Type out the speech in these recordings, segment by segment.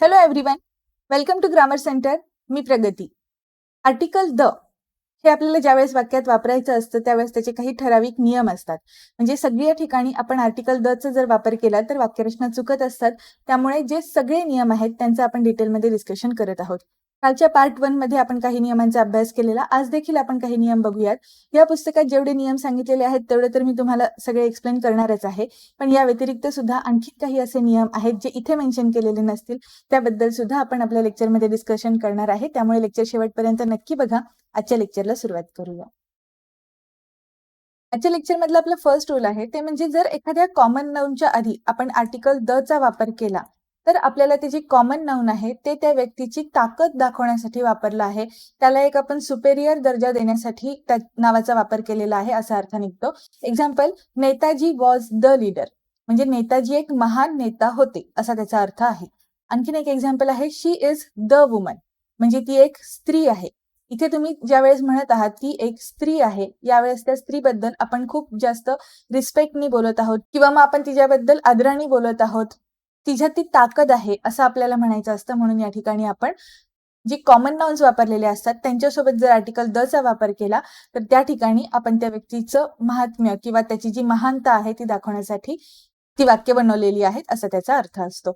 Hello everyone welcome to grammar centre me Pragati. Article the हे आपल्याला ज्यावेळेस वाक्यात वापरायचं असतं त्यावेळेस त्याचे काही ठराविक नियम असतात. म्हणजे सगळ्या ठिकाणी आपण आर्टिकल द चा जर वापर केला तर वाक्यरचना चुकत असतात. त्यामुळे जे सगळे नियम आहेत त्यांचं आपण डिटेलमध्ये डिस्कशन करत आहोत. कालच्या पार्ट वनमध्ये आपण काही नियमांचा अभ्यास केलेला. आज देखील आपण काही नियम बघूयात. या पुस्तकात जेवढे नियम सांगितलेले आहेत तेवढे तर मी तुम्हाला सगळे एक्सप्लेन करणारच आहे. पण या व्यतिरिक्त सुद्धा आणखी काही असे नियम आहेत जे इथे मेन्शन केलेले नसतील. त्याबद्दल सुद्धा आपण आपल्या लेक्चरमध्ये डिस्कशन करणार आहे. त्यामुळे लेक्चर शेवटपर्यंत नक्की बघा. आजच्या लेक्चरला सुरुवात करूया. आजच्या लेक्चर मधलं आपलं फर्स्ट रूल आहे ते म्हणजे जर एखाद्या कॉमन नाऊनच्या आधी आपण आर्टिकल द चा वापर केला तर आपल्याला ते जे कॉमन नाऊन आहे ते त्या व्यक्तीची ताकद दाखवण्यासाठी वापरलं आहे. त्याला एक आपण सुपेरियर दर्जा देण्यासाठी त्या नावाचा वापर केलेला आहे असा अर्थ निघतो. Example Netaji was the leader म्हणजे नेताजी एक महान नेता होते असा त्याचा अर्थ आहे. आणखीन एक एक्झाम्पल आहे शी इज द वुमन म्हणजे ती एक स्त्री आहे. इथे तुम्ही ज्या वेळेस म्हणत आहात ती एक स्त्री आहे यावेळेस त्या स्त्रीबद्दल आपण खूप जास्त रिस्पेक्टनी बोलत आहोत किंवा मग आपण तिच्याबद्दल आदराने बोलत आहोत. तिच्यात ती ताकद आहे असं आपल्याला म्हणायचं असतं. म्हणून या ठिकाणी आपण जे कॉमन नाउन्स वापरलेले असतात त्यांच्यासोबत जर आर्टिकल द चा वापर केला तर त्या ठिकाणी आपण त्या व्यक्तीचं महात्म्य किंवा त्याची जी महानता आहे ती दाखवण्यासाठी ती वाक्य बनवलेली आहेत असा त्याचा अर्थ असतो.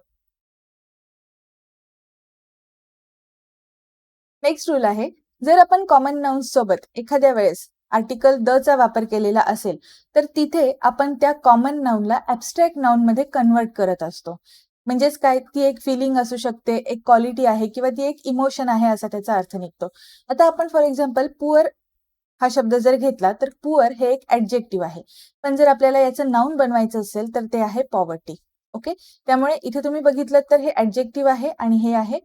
नेक्स्ट रूल आहे जर आपण कॉमन नाउन्स सोबत एखाद्या वेळेस आर्टिकल द चा वापर केलेला असेल तर तिथे आपण त्या कॉमन नाऊनला ऍबस्ट्रॅक्ट नाऊन मध्ये कन्वर्ट करत असतो. म्हणजेच काय? ती एक फिलिंग असू शकते एक क्वालिटी आहे किंवा ती एक इमोशन आहे असा त्याचा अर्थ निघतो. आता आपण फॉर एक्झाम्पल पुअर हा शब्द जर घेतला तर पुअर हे एक ऍडजेक्टिव्ह आहे. पण जर आपल्याला याचं नाऊन बनवायचं असेल तर ते आहे पॉवर्टी ओके त्यामुळे इथे तुम्ही बघितलं तर हे ऍडजेक्टिव्ह आहे आणि हे आहे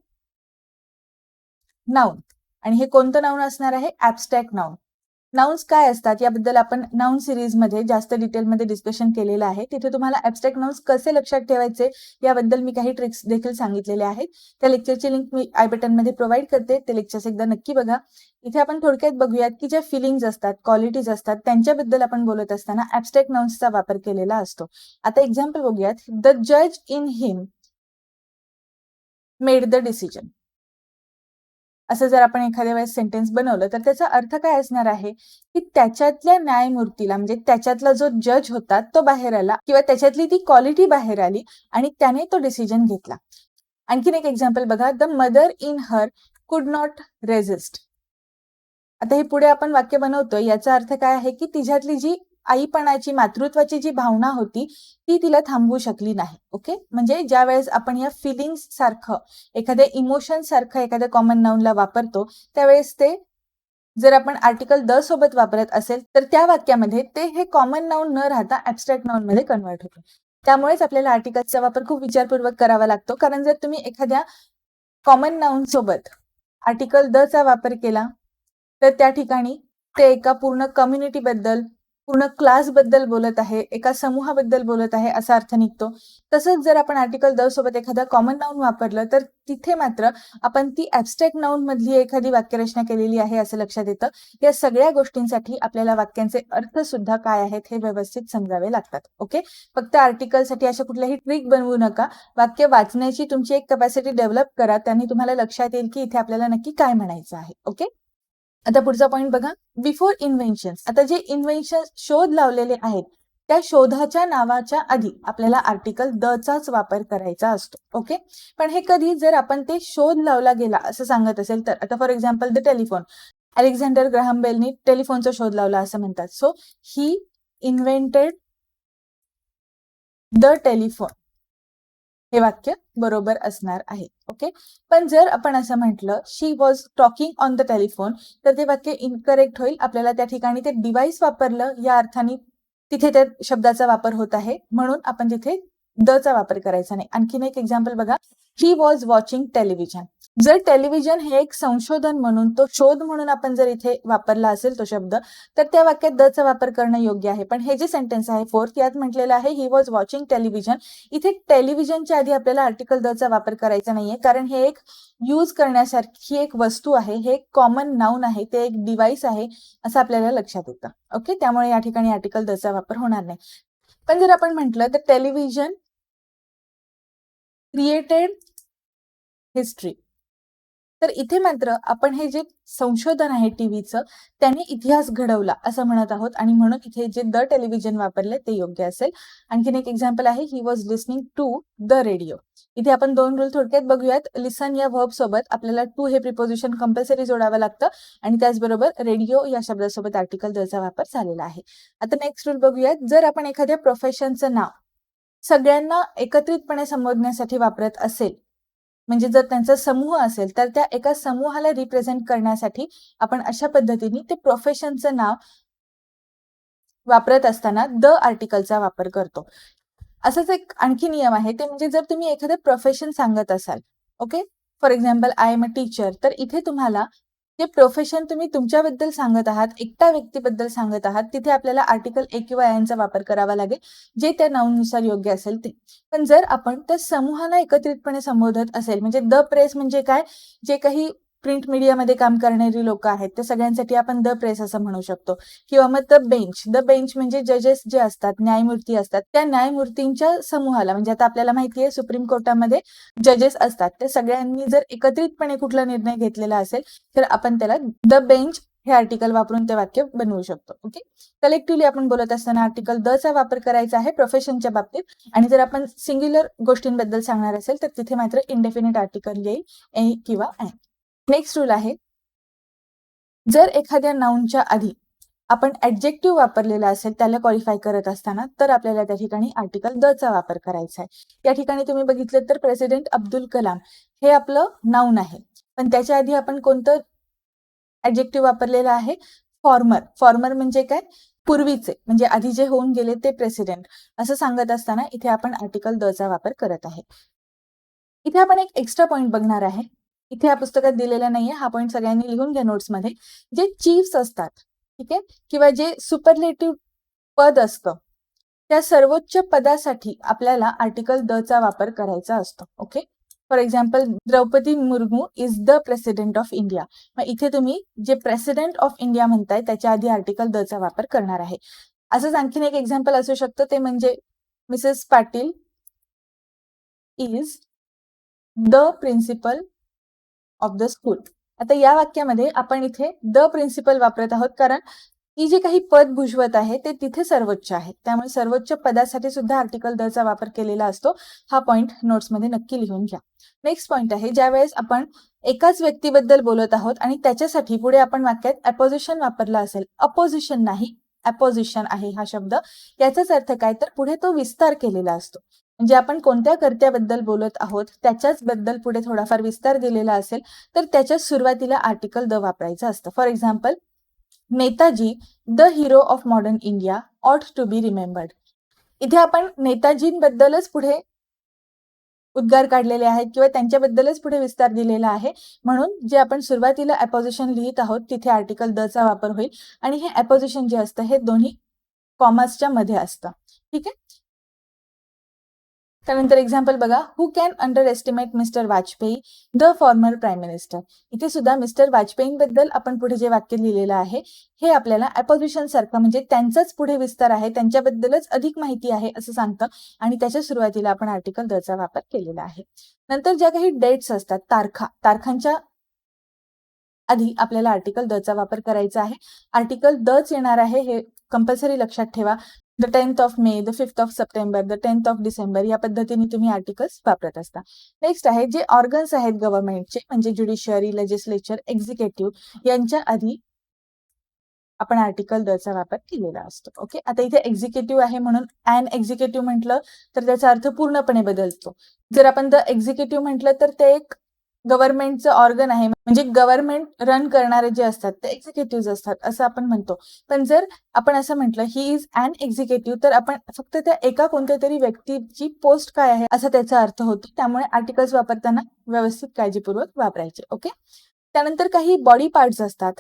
नाऊन आणि हे कोणतं नाऊन असणार आहे? ऍबस्ट्रॅक्ट नाऊन नाउन्स काय असतात याबद्दल आपण नाउन सिरीजमध्ये जास्त डिटेलमध्ये डिस्कशन केलेलं आहे. तिथे तुम्हाला ऍबस्ट्रॅक्ट नाउन्स कसे लक्षात ठेवायचे याबद्दल मी काही ट्रिक्स देखील सांगितलेले आहेत. त्या लेक्चरची लिंक मी आय बटनमध्ये प्रोव्हाइड करते. ते लेक्चर्स एकदा नक्की बघा. इथे आपण थोडक्यात बघूयात की ज्या फिलिंग्स असतात क्वालिटीज असतात त्यांच्याबद्दल आपण बोलत असताना ऍबस्ट्रॅक्ट नाउन्सचा वापर केलेला असतो. आता एक्झाम्पल बघूयात. द जज in him made the decision असं जर आपण एखाद्या वेळेस सेंटेन्स बनवलं तर त्याचा अर्थ काय असणार आहे? की त्याच्यातल्या न्यायमूर्तीला म्हणजे त्याच्यातला जो जज होता तो बाहेर आला किंवा त्याच्यातली ती क्वालिटी बाहेर आली आणि त्याने तो डिसिजन घेतला. आणखीन एक एक्झाम्पल बघा द मदर इन हर कुड नॉट रेझिस्ट आता हे पुढे आपण वाक्य बनवतोय याचा अर्थ काय आहे की तिच्यातली जी आईपणाची मातृत्वाची जी भावना होती ती तिला थांबवू शकली नाही. ओके म्हणजे ज्या वेळेस आपण या फिलिंग्स सारखं एखाद्या इमोशन सारखं एखाद्या कॉमन नाऊनला वापरतो त्यावेळेस ते जर आपण आर्टिकल द सोबत वापरत असेल तर त्या वाक्यामध्ये ते हे कॉमन नाऊन न राहता ऍबस्ट्रॅक्ट नाऊन मध्ये कन्वर्ट होतो. त्यामुळेच आपल्याला आर्टिकलचा वापर खूप विचारपूर्वक करावा लागतो. कारण जर तुम्ही एखाद्या कॉमन नाऊन सोबत आर्टिकल द चा वापर केला तर त्या ठिकाणी ते एका पूर्ण कम्युनिटी बद्दल पूर्ण क्लासबद्दल बोलत आहे एका समूहाबद्दल बोलत आहे असा अर्थ निघतो. तसंच जर आपण आर्टिकल द सोबत एखादा कॉमन नाऊन वापरलं तर तिथे मात्र आपण ती ऍबस्ट्रॅक्ट नाऊन मधली एखादी वाक्यरचना केलेली आहे असं लक्षात येतं. या सगळ्या गोष्टींसाठी आपल्याला वाक्यांचे अर्थ सुद्धा काय आहेत हे व्यवस्थित समजावे लागतात. ओके फक्त आर्टिकलसाठी अशा कुठल्याही ट्रिक बनवू नका. वाक्य वाचण्याची तुमची एक कपॅसिटी डेव्हलप करा. त्यांनी तुम्हाला लक्षात येईल की इथे आपल्याला नक्की काय म्हणायचं आहे. ओके आता पुढचा पॉईंट बघा. बिफोर इन्व्हेन्शन आता जे इन्व्हेन्शन शोध लावलेले आहेत त्या शोधाच्या नावाच्या आधी आपल्याला आर्टिकल द चाच वापर करायचा असतो. ओके पण हे कधी जर आपण ते शोध लावला गेला असं सांगत असेल तर आता for example the telephone Alexander Graham बेलनी टेलिफोनचा शोध लावला असं म्हणतात. So he invented the telephone हे वाक्य बरोबर असणार आहे. ओके पण जर आपण असं म्हटलं she was talking on the telephone तर ते वाक्य इनकरेक्ट होईल. आपल्याला त्या ठिकाणी ते डिव्हाइस वापरलं या अर्थाने तिथे त्या शब्दाचा वापर होत आहे. म्हणून आपण तिथे द चा वापर करायचा नाही. आणखीन एक एक्झाम्पल बघा. ही वॉज वॉचिंग टेलिव्हिजन जर टेलिव्हिजन हे एक संशोधन म्हणून तो शोध म्हणून आपण जर इथे वापरला असेल तो शब्द तर त्या वाक्यात द चा वापर करणं योग्य आहे. पण हे जे सेंटेन्स आहे फोर्थ यात म्हटलेलं आहे ही वॉज वॉचिंग टेलिव्हिजन इथे टेलिव्हिजनच्या आधी आपल्याला आर्टिकल द चा वापर करायचा नाहीये कारण हे एक यूज करण्यासारखी एक वस्तू आहे हे एक कॉमन नाऊन आहे ते एक डिव्हाइस आहे असं आपल्याला लक्षात येतं. ओके त्यामुळे या ठिकाणी आर्टिकल द चा वापर होणार नाही. पण जर आपण म्हटलं तर टेलिव्हिजन क्रिएटेड हिस्ट्री तर इथे मात्र आपण हे जे संशोधन आहे टीव्हीचं त्याने इतिहास घडवला असं म्हणत आहोत. आणि म्हणून इथे जे द टेलिव्हिजन वापरले ते योग्य असेल. आणखीन एक एक्झाम्पल आहे he was listening to the radio इथे आपण दोन रूल थोडक्यात बघूयात. लिसन या वर्ब सोबत आपल्याला टू हे प्रिपोजिशन कंपल्सरी जोडावं लागतं. आणि त्याचबरोबर रेडिओ या शब्दासोबत आर्टिकल दचा वापर झालेला आहे. आता नेक्स्ट रूल बघूयात. जर आपण एखाद्या प्रोफेशनचं नाव सगळ्यांना एकत्रितपणे संबोधण्यासाठी वापरत असेल म्हणजे जर त्यांचा समूह असेल तर त्या एका समूहाला रिप्रेझेंट करण्यासाठी आपण अशा पद्धतीने ते प्रोफेशनचं नाव वापरत असताना द आर्टिकलचा वापर करतो. असाच एक आणखी नियम आहे ते म्हणजे जर तुम्ही एखादं प्रोफेशन सांगत असाल okay for example I am a teacher तर इथे तुम्हाला जे प्रोफेशन तुम्ही तुमच्याबद्दल सांगत आहात एकट्या व्यक्तीबद्दल सांगत आहात तिथे आपल्याला आर्टिकल ए किंवा यांचा वापर करावा लागेल जे त्या नाऊनुसार योग्य असेल ते. पण जर आपण त्या समूहाला एकत्रितपणे संबोधत असेल म्हणजे द प्रेस म्हणजे काय? जे काही प्रिंट मीडियामध्ये काम करणारी लोक आहेत त्या सगळ्यांसाठी आपण द प्रेस असं म्हणू शकतो. किंवा मग द बेंच द बेंच म्हणजे जजेस जे असतात न्यायमूर्ती असतात त्या न्यायमूर्तींच्या समूहाला म्हणजे आता आपल्याला माहिती आहे सुप्रीम कोर्टामध्ये जजेस असतात. त्या सगळ्यांनी जर एकत्रितपणे कुठला निर्णय घेतलेला असेल तर आपण त्याला द बेंच हे आर्टिकल वापरून ते वाक्य बनवू शकतो. ओके कलेक्टिव्हली आपण बोलत असताना आर्टिकल द चा वापर करायचा आहे प्रोफेशनच्या बाबतीत. आणि जर आपण सिंग्युलर गोष्टींबद्दल सांगणार असेल तर तिथे मात्र इंडेफिनेट आर्टिकल येईल ए किंवा अँड नेक्स्ट रूल आहे जर एखाद्या नाऊनच्या आधी आपण ऍडजेक्टिव्ह वापरलेला असेल त्याला क्वालिफाय करत असताना तर आपल्याला त्या ठिकाणी आर्टिकल द चा वापर करायचा आहे. या ठिकाणी तुम्ही बघितलं तर प्रेसिडेंट अब्दुल कलाम हे आपलं नाऊन आहे. पण त्याच्या आधी आपण कोणतं ऍडजेक्टिव्ह वापरलेलं आहे? फॉर्मर फॉर्मर म्हणजे काय? पूर्वीचे. म्हणजे आधी जे होऊन गेले ते प्रेसिडेंट असं सांगत असताना इथे आपण आर्टिकल द चा वापर करत आहे. इथे आपण एक एक्स्ट्रा पॉइंट बघणार आहे. इथे या पुस्तकात दिलेला नाहीये. हा पॉईंट सगळ्यांनी लिहून घ्या नोट्समध्ये जे चीफ्स असतात ठीक आहे? किंवा जे सुपरलेटिव्ह पद असतं त्या सर्वोच्च पदासाठी आपल्याला आर्टिकल द चा वापर करायचा असतो okay for example Droupadi Murmu is the president of India मग इथे तुम्ही जे प्रेसिडेंट ऑफ इंडिया म्हणताय त्याच्या आधी आर्टिकल द चा वापर करणार आहे. असंच आणखीन एक एक्झाम्पल असू शकतं ते म्हणजे Mrs Patil is the principal of the school आता या वाक्यामध्ये आपण इथे द प्रिन्सिपल वापरत आहोत कारण ती जे काही पद भुजवत आहे ते तिथे सर्वोच्च आहे. त्यामुळे सर्वोच्च पदासाठी सुद्धा आर्टिकल द चा वापर केलेला असतो. हा पॉईंट नोट्समध्ये नक्की लिहून घ्या. नेक्स्ट पॉईंट आहे ज्या वेळेस आपण एकाच व्यक्तीबद्दल बोलत आहोत आणि त्याच्यासाठी पुढे आपण वाक्यात अपोजिशन वापरला असेल. अपोजिशन नाही अपोजिशन आहे हा शब्द. याचाच अर्थ काय? तर पुढे तो विस्तार केलेला असतो. म्हणजे आपण कोणत्या कर्त्याबद्दल बोलत आहोत त्याच्याच बद्दल पुढे थोडाफार विस्तार दिलेला असेल तर त्याच्या सुरुवातीला आर्टिकल द वापरायचं असतं. For example Netaji the hero of modern India ought to be remembered इथे आपण नेताजींबद्दलच पुढे उद्गार काढलेले आहेत किंवा त्यांच्याबद्दलच पुढे विस्तार दिलेला आहे. म्हणून जे आपण सुरुवातीला अपोजिशन लिहित आहोत तिथे आर्टिकल द चा वापर होईल. आणि हे अपोजिशन जे असतं हे दोन्ही कॉमर्सच्या मध्ये असतं. ठीक आहे? त्यानंतर एक्झाम्पल बघा. Who can underestimate Mr Vajpayee the former prime minister इथे सुद्धा मिस्टर वाजपेयींबद्दल आपण पुढे जे वाक्य लिहिलेलं आहे हे आपल्याला अपोजिशन सारखं म्हणजे त्यांचाच पुढे विस्तार आहे त्यांच्याबद्दलच अधिक माहिती आहे असं सांगतं. आणि त्याच्या सुरुवातीला आपण आर्टिकल दचा वापर केलेला आहे. नंतर ज्या काही डेट्स असतात तारखा तारखांच्या आधी आपल्याला आर्टिकल द चा वापर करायचा आहे. आर्टिकल दच येणार आहे हे कंपल्सरी लक्षात ठेवा. The tenth of May the fifth of September the tenth of December या पद्धतीने तुम्ही आर्टिकल्स वापरत असता. नेक्स्ट आहे जे ऑर्गन्स आहेत गव्हर्नमेंटचे म्हणजे ज्युडिशियरी लेजिस्लेचर एक्झिक्युटिव्ह यांच्या आधी आपण आर्टिकल द चा वापर केलेला असतो. ओके आता इथे एक्झिक्युटिव्ह आहे म्हणून अँड एक्झिक्युटिव्ह म्हटलं तर त्याचा अर्थ पूर्णपणे बदलतो. जर आपण द एक्झिक्युटिव्ह म्हटलं तर ते एक गव्हर्नमेंटचं ऑर्गन आहे म्हणजे गव्हर्नमेंट रन करणारे जे असतात ते एक्झिक्युटिव्ह असतात असं आपण म्हणतो. पण जर आपण असं म्हटलं ही इज अन एक्झिक्युटिव्ह तर आपण फक्त त्या एका कोणत्या तरी व्यक्तीची पोस्ट काय आहे असा त्याचा अर्थ होतो. त्यामुळे आर्टिकल्स वापरताना व्यवस्थित काळजीपूर्वक वापरायचे ओके? त्यानंतर काही बॉडी पार्ट्स असतात.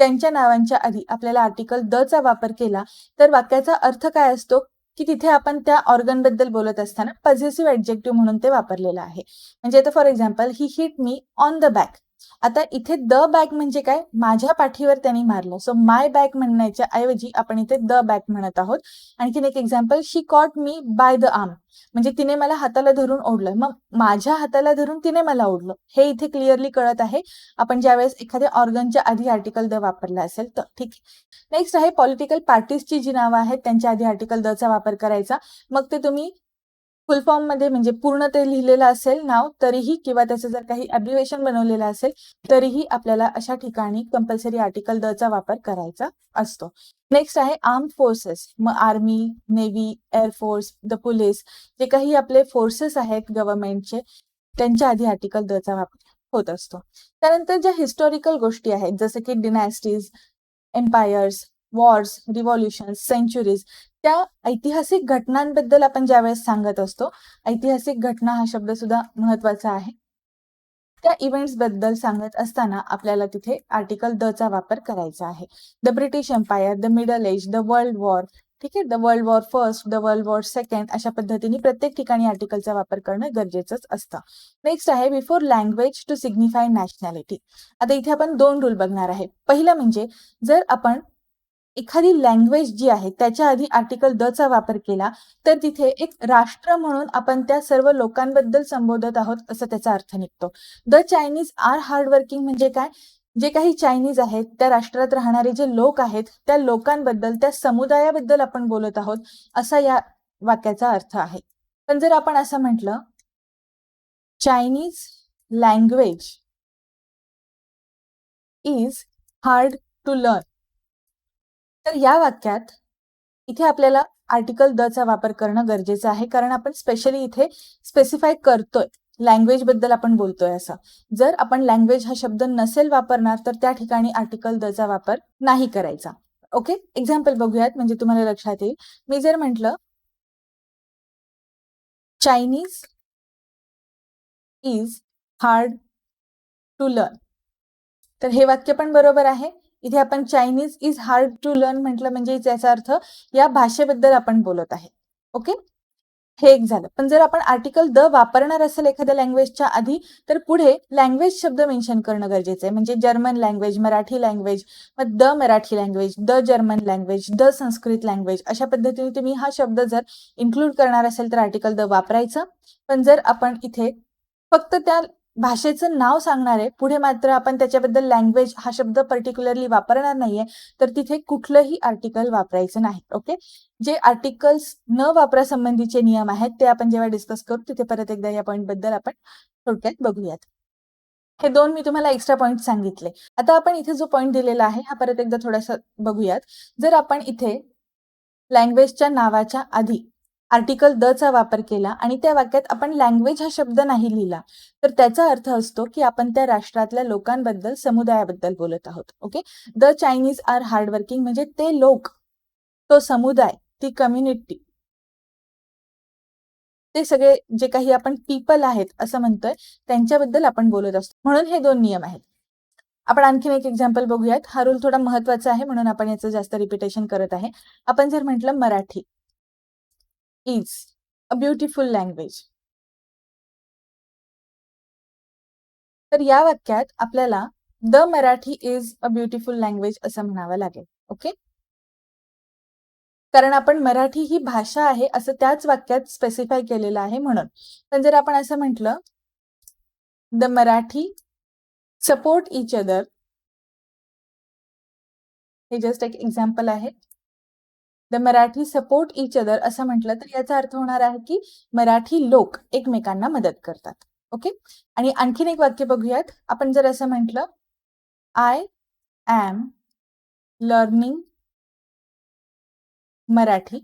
त्यांच्या नावांच्या आधी आपल्याला आर्टिकल द चा वापर केला तर वाक्याचा अर्थ काय असतो? की तिथे आपण त्या ऑर्गनबद्दल बोलत असताना पॉझिटिव्ह ऍडजेक्टिव्ह म्हणून ते वापरलेलं आहे. म्हणजे आता for example he hit me on the back आता इथे द बॅग म्हणजे काय? माझ्या पाठीवर त्यांनी मारलं. सो माय बॅग म्हणण्याच्या ऐवजी आपण इथे द बॅग म्हणत आहोत. आणखीन एक example she caught me by the arm म्हणजे तिने मला हाताला धरून ओढलं. मग माझ्या हाताला धरून तिने मला ओढलं. हे इथे क्लिअरली कळत आहे. आपण ज्यावेळेस एखाद्या ऑर्गनच्या आधी आर्टिकल द वापरला असेल तर ठीक नेक्स्ट आहे पॉलिटिकल पार्टीजची जी नावं आहेत त्यांच्या आधी आर्टिकल द चा वापर करायचा. मग ते तुम्ही फुल फॉर्ममध्ये म्हणजे पूर्ण ते लिहिलेलं असेल नाव तरीही किंवा त्याचं जर काही अब्रिवेशन बनवलेलं असेल तरीही आपल्याला अशा ठिकाणी कंपल्सरी आर्टिकल द चा वापर करायचा असतो. नेक्स्ट आहे आर्म फोर्सेस मग army navy air force the police जे काही आपले फोर्सेस आहेत गव्हर्नमेंटचे त्यांच्या आधी आर्टिकल द चा वापर होत असतो. त्यानंतर ज्या हिस्टॉरिकल गोष्टी आहेत जसं की dynasties empires wars revolution centuries त्या ऐतिहासिक घटनांबद्दल आपण ज्यावेळेस सांगत असतो ऐतिहासिक घटना हा शब्द सुद्धा महत्त्वाचा आहे. त्या इव्हेंट्सबद्दल सांगत असताना आपल्याला तिथे आर्टिकल द चा वापर करायचा आहे. The British empire the middle age the world war ठीक आहे? The world war first the world war second अशा पद्धतीने प्रत्येक ठिकाणी आर्टिकलचा वापर करणं गरजेचंच असतं. नेक्स्ट आहे before language to signify nationality आता इथे आपण दोन रूल बघणार आहे. पहिलं म्हणजे जर आपण एखादी लँग्वेज जी आहे त्याच्या आधी आर्टिकल द चा वापर केला तर तिथे एक राष्ट्र म्हणून आपण त्या सर्व लोकांबद्दल संबोधत आहोत असं त्याचा अर्थ निघतो. द चायनीज आर हार्डवर्किंग म्हणजे काय? जे काही चायनीज आहेत त्या राष्ट्रात राहणारे जे लोक आहेत त्या लोकांबद्दल त्या समुदायाबद्दल आपण बोलत आहोत असा या वाक्याचा अर्थ आहे. पण जर आपण असं म्हटलं Chinese language is hard to learn तर या वाक्यात इथे आपल्याला आर्टिकल द चा वापर करणं गरजेचं आहे. कारण आपण स्पेशली इथे स्पेसिफाय करतोय. लँग्वेजबद्दल आपण बोलतोय असं. जर आपण लँग्वेज हा शब्द नसेल वापरणार तर त्या ठिकाणी आर्टिकल द चा वापर नाही करायचा. ओके एक्झाम्पल बघूयात. म्हणजे तुम्हाला लक्षात येईल. मी जर म्हंटल Chinese is hard to learn तर हे वाक्य पण बरोबर आहे. इथे आपण Chinese is hard to learn म्हटलं म्हणजे याचा अर्थ या भाषेबद्दल आपण बोलत आहे. ओके हे एक झालं. पण जर आपण आर्टिकल द वापरणार असेल एखाद्या लँग्वेजच्या आधी तर पुढे लँग्वेज शब्द मेन्शन करणं गरजेचं आहे. म्हणजे जर्मन लँग्वेज मराठी लँग्वेज मग the Marathi language the German language the Sanskrit language अशा पद्धतीने तुम्ही हा शब्द जर इन्क्लूड करणार असेल तर आर्टिकल द वापरायचं. पण जर आपण इथे फक्त त्या भाषेचं नाव सांगणार आहे. पुढे मात्र आपण त्याच्याबद्दल लँग्वेज हा शब्द पर्टिक्युलरली वापरणार नाहीये. तर तिथे कुठलंही आर्टिकल वापरायचं नाही. ओके जे आर्टिकल्स न वापरासंबंधीचे नियम आहेत ते आपण जेव्हा डिस्कस करू तिथे परत एकदा या पॉईंटबद्दल आपण थोडक्यात बघूयात. हे दोन मी तुम्हाला एक्स्ट्रा पॉईंट सांगितले. आता आपण इथे जो पॉईंट दिलेला आहे हा परत एकदा थोडासा बघूयात. जर आपण इथे लँग्वेजच्या नावाच्या आधी आर्टिकल द चा वापर केला आणि त्या वाक्यात आपण लँग्वेज हा शब्द नाही लिहिला. तर त्याचा अर्थ असतो की आपण त्या राष्ट्रातल्या लोकांबद्दल समुदायाबद्दल बोलत आहोत. Okay the Chinese are hardworking म्हणजे ते लोक तो समुदाय ती कम्युनिटी ते सगळे जे काही आपण पीपल आहेत असं म्हणतोय त्यांच्याबद्दल आपण बोलत असतो. म्हणून हे दोन नियम आहेत. आपण आणखीन एक एक्झाम्पल बघूयात. हा रूल थोडा महत्त्वाचा आहे म्हणून आपण याचं जास्त रिपिटेशन करत आहे. आपण जर म्हटलं Marathi is a beautiful language तर या वाक्यात आपल्याला the Marathi is a beautiful language असं म्हणावं लागेल ओके? कारण आपण मराठी ही भाषा आहे असं त्याच वाक्यात स्पेसिफाय केलेलं आहे म्हणून. पण जर आपण असं म्हटलं the Marathi support each other हे जस्ट एक एक्झाम्पल आहे. The Marathi support each other असं म्हटलं तर याचा अर्थ होणार आहे की मराठी लोक एकमेकांना मदत करतात. ओके आणि आणखीन एक वाक्य बघूयात. आपण जर असं म्हटलं आय एम लर्निंग मराठी.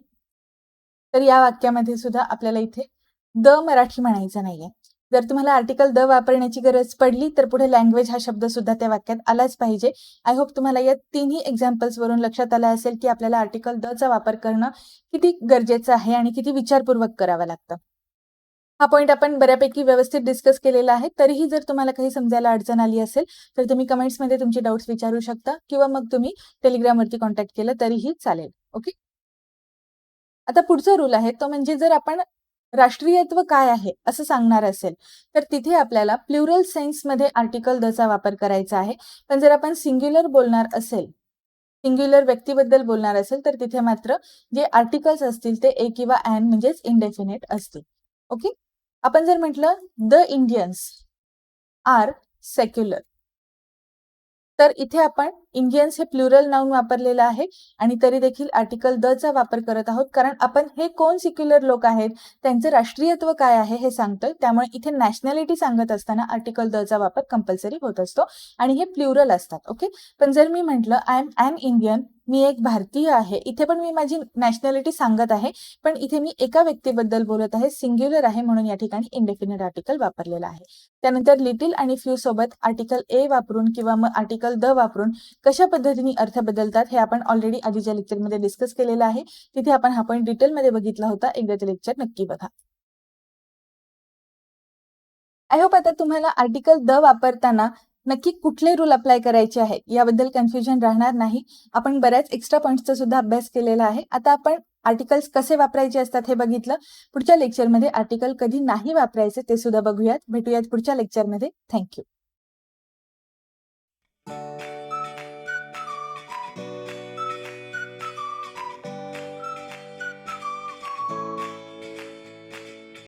तर या वाक्यामध्ये सुद्धा आपल्याला इथे द मराठी म्हणायचं नाहीये. जर तुम्हाला आर्टिकल द वापरण्याची गरज पडली तर पुढे लँग्वेज हा शब्द सुद्धा त्या वाक्यात आलाच पाहिजे. आय होप तुम्हाला या तिन्ही एक्झाम्पल्स वरून लक्षात आलं असेल की आपल्याला आर्टिकल द चा वापर करणं किती गरजेचं आहे आणि किती विचारपूर्वक करावं लागतं. हा पॉईंट आपण बऱ्यापैकी व्यवस्थित डिस्कस केलेला आहे. तरीही जर तुम्हाला काही समजायला अडचण आली असेल तर तुम्ही कमेंट्समध्ये तुमचे डाऊट्स विचारू शकता किंवा मग तुम्ही टेलिग्रामवरती कॉन्टॅक्ट केलं तरीही चालेल. ओके आता पुढचा रूल आहे तो म्हणजे जर आपण राष्ट्रीयत्व काय आहे असं सांगणार असेल तर तिथे आपल्याला प्लुरल सेन्समध्ये आर्टिकल दचा वापर करायचा आहे. पण जर आपण सिंग्युलर बोलणार असेल सिंग्युलर व्यक्तीबद्दल बोलणार असेल तर तिथे मात्र जे आर्टिकल्स असतील ते ए किंवा ॲन म्हणजेच इनडेफिनेट असतील. ओके? आपण जर म्हटलं द इंडियन्स आर सेक्युलर तर इथे आपण इंडियन्स हे प्लुरल नाऊन वापरलेलं आहे आणि तरी देखील आर्टिकल द चा वापर करत आहोत. कारण आपण हे कोण सिक्युलर लोक आहेत? त्यांचं राष्ट्रीयत्व काय आहे हे सांगतोय. त्यामुळे इथे नॅशनॅलिटी सांगत असताना आर्टिकल द चा वापर कंपल्सरी होत असतो आणि हे प्लुरल असतात. ओके पण जर मी म्हंटल आय एम ॲन इंडियन मी एक भारतीय आहे. इथे पण मी माझी नॅशनॅलिटी सांगत आहे. पण इथे मी एका व्यक्तीबद्दल बोलत आहे. सिंग्युलर आहे म्हणून या ठिकाणी इंडेफिनेट आर्टिकल वापरलेला आहे. त्यानंतर लिटिल आणि फ्यू सोबत आर्टिकल ए वापरून किंवा मग आर्टिकल द वापरून कशा पद्धतीने अर्थ बदलतात हे आपण ऑलरेडी आधीच्या लेक्चरमध्ये डिस्कस केलेलं आहे. तिथे आपण हा पॉईंट डिटेलमध्ये बघितला होता. एकदा ते लेक्चर नक्की बघा. आय होप आता तुम्हाला आर्टिकल द वापरताना नक्की कुठले रूल अप्लाय करायचे आहे याबद्दल कन्फ्युजन राहणार नाही. आपण बऱ्याच एक्स्ट्रा पॉईंटचा सुद्धा अभ्यास केलेला आहे. आता आपण आर्टिकल्स कसे वापरायचे असतात हे बघितलं. पुढच्या लेक्चरमध्ये आर्टिकल कधी नाही वापरायचे ते सुद्धा बघूयात. भेटूयात पुढच्या लेक्चरमध्ये थँक्यू